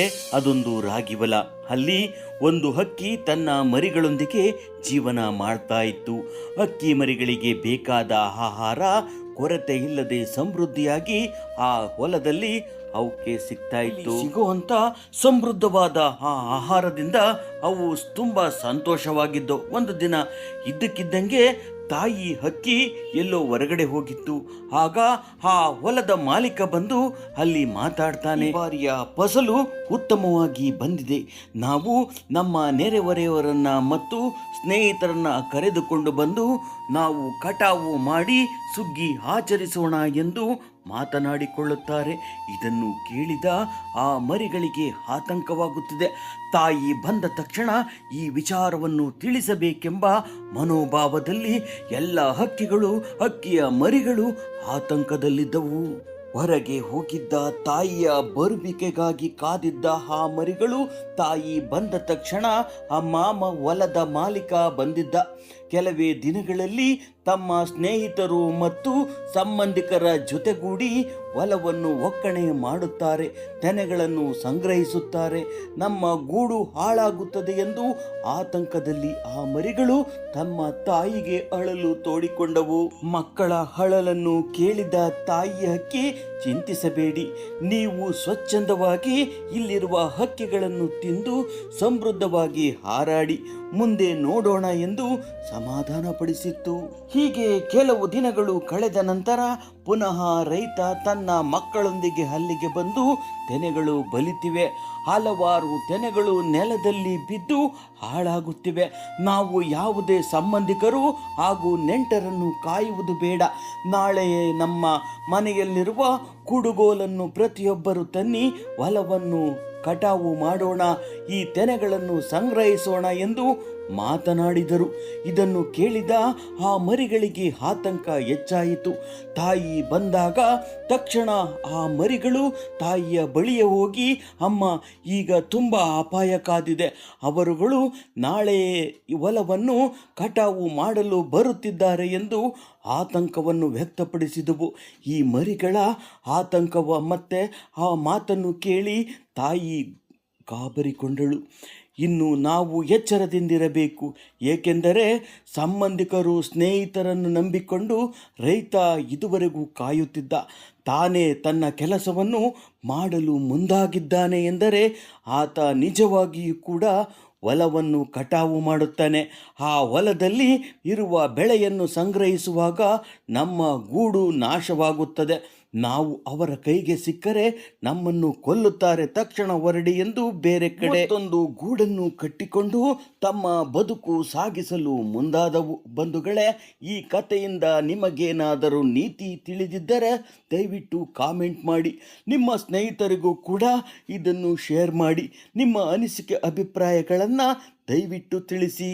ಏಕೆಂದರೆ ಅದೊಂದು ರಾಗಿ ಹೊಲ ಅಲ್ಲಿ ಒಂದು ಹಕ್ಕಿ ತನ್ನ ಮರಿಗಳೊಂದಿಗೆ ಜೀವನ ಮಾಡ್ತಾ ಇತ್ತು. ಹಕ್ಕಿ ಮರಿಗಳಿಗೆ ಬೇಕಾದ ಆಹಾರ, ಕೊರತೆ ಇಲ್ಲದೆ ಸಮೃದ್ಧಿಯಾಗಿ ಆ ಹೊಲದಲ್ಲಿ ಅವಕ್ಕೆ ಸಿಗ್ತಾ ಇತ್ತು. ಸಿಗುವಂತ ಸಮೃದ್ಧವಾದ ಆ ಆಹಾರದಿಂದ ಅವು ತುಂಬಾ ಸಂತೋಷವಾಗಿದ್ದು ಒಂದು ದಿನ ಇದ್ದಕ್ಕಿದ್ದಂಗೆ ತಾಯಿ ಹಕ್ಕಿ ಎಲ್ಲೋ ಹೊರಗಡೆ ಹೋಗಿತ್ತು. ಆಗ ಆ ಹೊಲದ ಮಾಲೀಕ ಬಂದು ಅಲ್ಲಿ ಮಾತಾಡ್ತಾನೆ. ಬಾರಿಯ ಫಸಲು ಉತ್ತಮವಾಗಿ ಬಂದಿದೆ. ನಾವು ನಮ್ಮ ನೆರೆಹೊರೆಯವರನ್ನ ಮತ್ತು ಸ್ನೇಹಿತರನ್ನ ಕರೆದುಕೊಂಡು ಬಂದು ನಾವು ಕಟಾವು ಮಾಡಿ ಸುಗ್ಗಿ ಆಚರಿಸೋಣ ಎಂದು ಮಾತನಾಡಿಕೊಳ್ಳುತ್ತಾರೆ. ಇದನ್ನು ಕೇಳಿದ ಆ ಮರಿಗಳಿಗೆ ಆತಂಕವಾಗುತ್ತಿದೆ. ತಾಯಿ ಬಂದ ತಕ್ಷಣ ಈ ವಿಚಾರವನ್ನು ತಿಳಿಸಬೇಕೆಂಬ ಮನೋಭಾವದಲ್ಲಿ ಎಲ್ಲ ಹಕ್ಕಿಗಳು, ಹಕ್ಕಿಯ ಮರಿಗಳು ಆತಂಕದಲ್ಲಿದ್ದವು. ಹೊರಗೆ ಹೋಗಿದ್ದ ತಾಯಿಯ ಬರುವಿಕೆಗಾಗಿ ಕಾದಿದ್ದ ಆ ಮರಿಗಳು ತಾಯಿ ಬಂದ ತಕ್ಷಣ ಆ ಮಾಮ ಹೊಲದ ಮಾಲೀಕ ಬಂದಿದ್ದ. ಕೆಲವೇ ದಿನಗಳಲ್ಲಿ ತಮ್ಮ ಸ್ನೇಹಿತರು ಮತ್ತು ಸಂಬಂಧಿಕರ ಜೊತೆಗೂಡಿ ಹೊಲವನ್ನು ಒಕ್ಕಣೆ ಮಾಡುತ್ತಾರೆ, ತೆನೆಗಳನ್ನು ಸಂಗ್ರಹಿಸುತ್ತಾರೆ, ನಮ್ಮ ಗೂಡು ಹಾಳಾಗುತ್ತದೆ ಎಂದು ಆತಂಕದಲ್ಲಿ ಆ ಮರಿಗಳು ತಮ್ಮ ತಾಯಿಗೆ ಅಳಲು ತೋಡಿಕೊಂಡವು. ಮಕ್ಕಳ ಅಳಲನ್ನು ಕೇಳಿದ ತಾಯಿಯ ಹಕ್ಕಿ, ಚಿಂತಿಸಬೇಡಿ, ನೀವು ಸ್ವಚ್ಛಂದವಾಗಿ ಇಲ್ಲಿರುವ ಹಕ್ಕಿಗಳನ್ನು ತಿಂದು ಸಮೃದ್ಧವಾಗಿ ಹಾರಾಡಿ, ಮುಂದೆ ನೋಡೋಣ ಎಂದು ಸಮಾಧಾನಪಡಿಸಿತ್ತು. ಹೀಗೆ ಕೆಲವು ದಿನಗಳು ಕಳೆದ ನಂತರ ಪುನಃ ರೈತ ತನ್ನ ಮಕ್ಕಳೊಂದಿಗೆ ಅಲ್ಲಿಗೆ ಬಂದು ತೆನೆಗಳು ಬಲಿತಿವೆ. ಹಲವಾರು ತೆನೆಗಳು ನೆಲದಲ್ಲಿ ಬಿದ್ದು ಹಾಳಾಗುತ್ತಿವೆ. ನಾವು ಯಾವುದೇ ಸಂಬಂಧಿಕರು ಹಾಗೂ ನೆಂಟರನ್ನು ಕಾಯುವುದು ಬೇಡ. ನಾಳೆಯೇ ನಮ್ಮ ಮನೆಯಲ್ಲಿರುವ ಕುಡುಗೋಲನ್ನು ಪ್ರತಿಯೊಬ್ಬರು ತನ್ನಿ ಹೊಲವನ್ನು ಕಟಾವು ಮಾಡೋಣ, ಈ ತೆನೆಗಳನ್ನು ಸಂಗ್ರಹಿಸೋಣ ಎಂದು ಮಾತನಾಡಿದರು. ಇದನ್ನು ಕೇಳಿದ ಆ ಮರಿಗಳಿಗೆ ಆತಂಕ ಹೆಚ್ಚಾಯಿತು. ತಾಯಿ ಬಂದಾಗ ತಕ್ಷಣ ಆ ಮರಿಗಳು ತಾಯಿಯ ಬಳಿಯ ಹೋಗಿ, ಅಮ್ಮ, ಈಗ ತುಂಬ ಅಪಾಯ ಕಾದಿದೆ. ಅವರುಗಳು ನಾಳೆ ಹೊಲವನ್ನು ಕಟಾವು ಮಾಡಲು ಬರುತ್ತಿದ್ದಾರೆ ಎಂದು ಆತಂಕವನ್ನು ವ್ಯಕ್ತಪಡಿಸಿದವು. ಈ ಮರಿಗಳ ಆತಂಕವ ಮತ್ತೆ ಆ ಮಾತನ್ನು ಕೇಳಿ ತಾಯಿ ಗಾಬರಿಕೊಂಡಳು ಇನ್ನು ನಾವು ಎಚ್ಚರದಿಂದಿರಬೇಕು. ಏಕೆಂದರೆ ಸಂಬಂಧಿಕರು ಸ್ನೇಹಿತರನ್ನು ನಂಬಿಕೊಂಡು ರೈತ ಇದುವರೆಗೂ ಕಾಯುತ್ತಿದ್ದ. ತಾನೇ ತನ್ನ ಕೆಲಸವನ್ನು ಮಾಡಲು ಮುಂದಾಗಿದ್ದಾನೆ ಎಂದರೆ ಆತ ನಿಜವಾಗಿಯೂ ಕೂಡ ಹೊಲವನ್ನು ಕಟಾವು ಮಾಡುತ್ತಾನೆ. ಆ ಹೊಲದಲ್ಲಿ ಇರುವ ಬೆಳೆಯನ್ನು ಸಂಗ್ರಹಿಸುವಾಗ ನಮ್ಮ ಗೂಡು ನಾಶವಾಗುತ್ತದೆ. ನಾವು ಅವರ ಕೈಗೆ ಸಿಕ್ಕರೆ ನಮ್ಮನ್ನು ಕೊಲ್ಲುತ್ತಾರೆ ತಕ್ಷಣ ಹೊರಡಿ ಎಂದು ಬೇರೆ ಕಡೆ ಒಂದು ಗೂಡನ್ನು ಕಟ್ಟಿಕೊಂಡು ತಮ್ಮ ಬದುಕು ಸಾಗಿಸಲು ಮುಂದಾದವು. ಬಂಧುಗಳೇ, ಈ ಕಥೆಯಿಂದ ನಿಮಗೇನಾದರೂ ನೀತಿ ತಿಳಿದಿದ್ದರೆ ದಯವಿಟ್ಟು ಕಾಮೆಂಟ್ ಮಾಡಿ. ನಿಮ್ಮ ಸ್ನೇಹಿತರಿಗೂ ಕೂಡ ಇದನ್ನು ಶೇರ್ ಮಾಡಿ. ನಿಮ್ಮ ಅನಿಸಿಕೆ ಅಭಿಪ್ರಾಯಗಳನ್ನು ದಯವಿಟ್ಟು ತಿಳಿಸಿ.